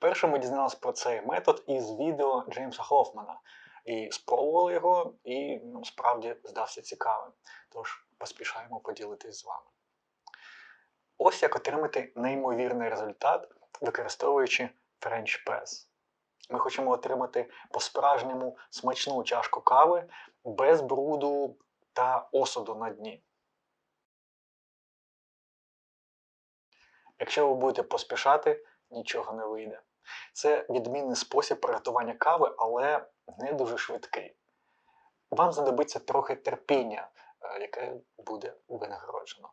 Вперше ми дізналися про цей метод із відео Джеймса Хофмана. І спробували його, і ну, справді здався цікавим. Тож поспішаємо поділитись з вами. Ось як отримати неймовірний результат, використовуючи French Press. Ми хочемо отримати по-справжньому смачну чашку кави без бруду та осуду на дні. Якщо ви будете поспішати, нічого не вийде. Це відмінний спосіб приготування кави, але не дуже швидкий. Вам знадобиться трохи терпіння, е, яке буде винагороджено.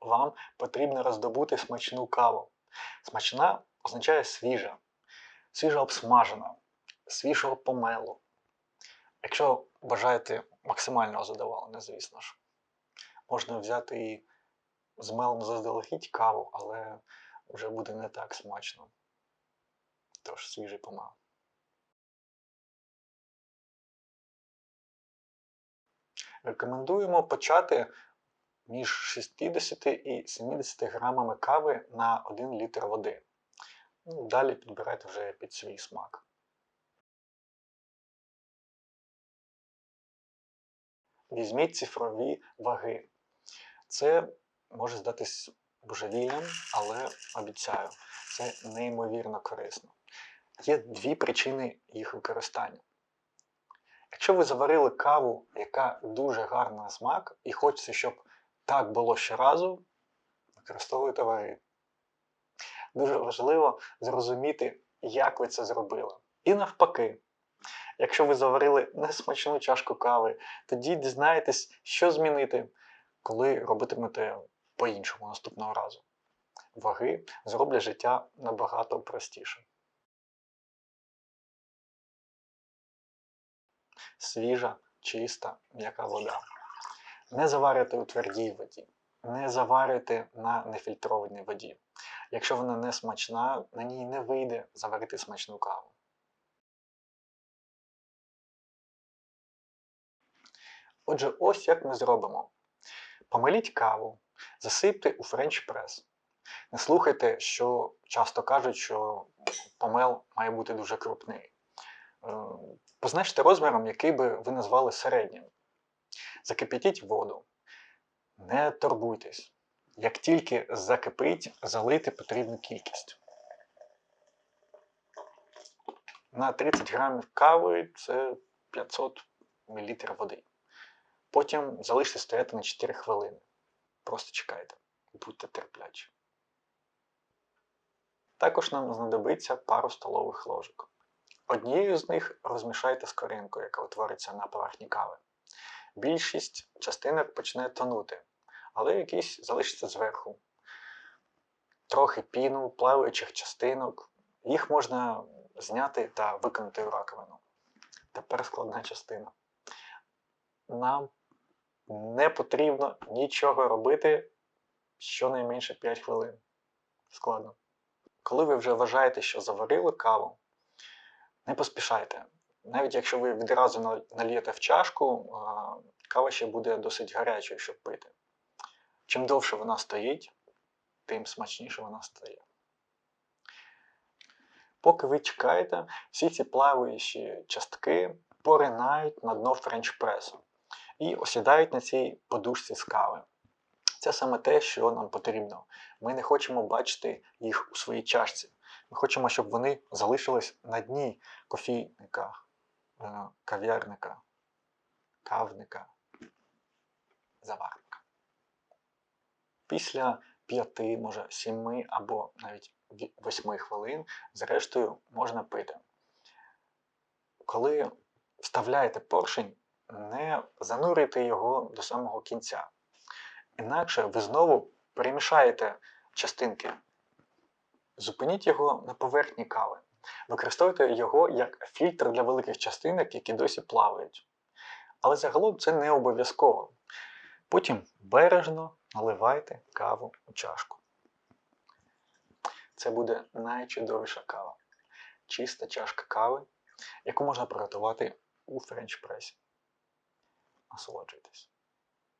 Вам потрібно роздобути смачну каву. Смачна означає свіжа, свіжо обсмажена, свіжого помелу. Якщо бажаєте максимального задоволення, звісно ж, можна взяти і змелену заздалегідь каву, але вже буде не так смачно. Тож свіжий помел. Рекомендуємо почати між 60 і 70 грамами кави на 1 літр води. Ну, Далі підбирайте вже під свій смак. Візьміть цифрові ваги. Це може здатись божевільним, але обіцяю, це неймовірно корисно. Є дві причини їх використання. Якщо ви заварили каву, яка дуже гарна на смак, і хочеться, щоб так було щоразу, використовуйте ваги. Дуже важливо зрозуміти, як ви це зробили. І навпаки, якщо ви заварили несмачну чашку кави, тоді дізнаєтесь, що змінити, коли робитимете по-іншому наступного разу. Ваги зроблять життя набагато простіше. Свіжа, чиста, м'яка вода. Не заварюйте у твердій воді, не заварюйте на нефільтрованій воді. Якщо вона не смачна, на ній не вийде заварити смачну каву. Отже, ось як ми зробимо. Помиліть каву, засипте у френч прес. Не слухайте, що часто кажуть, що помел має бути дуже крупний. Е, позначте розміром, який би ви назвали середнім. Закип'ятіть воду. Не турбуйтесь. Як тільки закипить, залийте потрібну кількість. На 30 грамів кави це 500 мл води. Потім залиште стояти на 4 хвилини. Просто чекайте, будьте терплячі. Також нам знадобиться пару столових ложок. Однією з них розмішайте з коринкою, яка утвориться на поверхні кави. Більшість частинок почне тонути, але якісь залишиться зверху. Трохи піну, плаваючих частинок. Їх можна зняти та викинути в раковину. Тепер складна частина. Нам не потрібно нічого робити щонайменше 5 хвилин. Складно. Коли ви вже вважаєте, що заварили каву, не поспішайте. Навіть якщо ви відразу нальєте в чашку, кава ще буде досить гарячою, щоб пити. Чим довше вона стоїть, тим смачніше вона стає. Поки ви чекаєте, всі ці плаваючі частки поринають на дно френч-пресу і осідають на цій подушці з кави. Це саме те, що нам потрібно. Ми не хочемо бачити їх у своїй чашці. Ми хочемо, щоб вони залишились на дні кофійника, е, кав'ярника, кавника, заварника. Після 5, може 7 або навіть 8 хвилин, зрештою, можна пити. Коли вставляєте поршень, не занурюйте його до самого кінця. Інакше ви знову перемішаєте частинки. Зупиніть його на поверхні кави. Використовуйте його як фільтр для великих частинок, які досі плавають. Але загалом це не обов'язково. Потім бережно наливайте каву у чашку. Це буде найчудовіша кава. Чиста чашка кави, яку можна приготувати у френч-пресі. Насолоджуйтесь.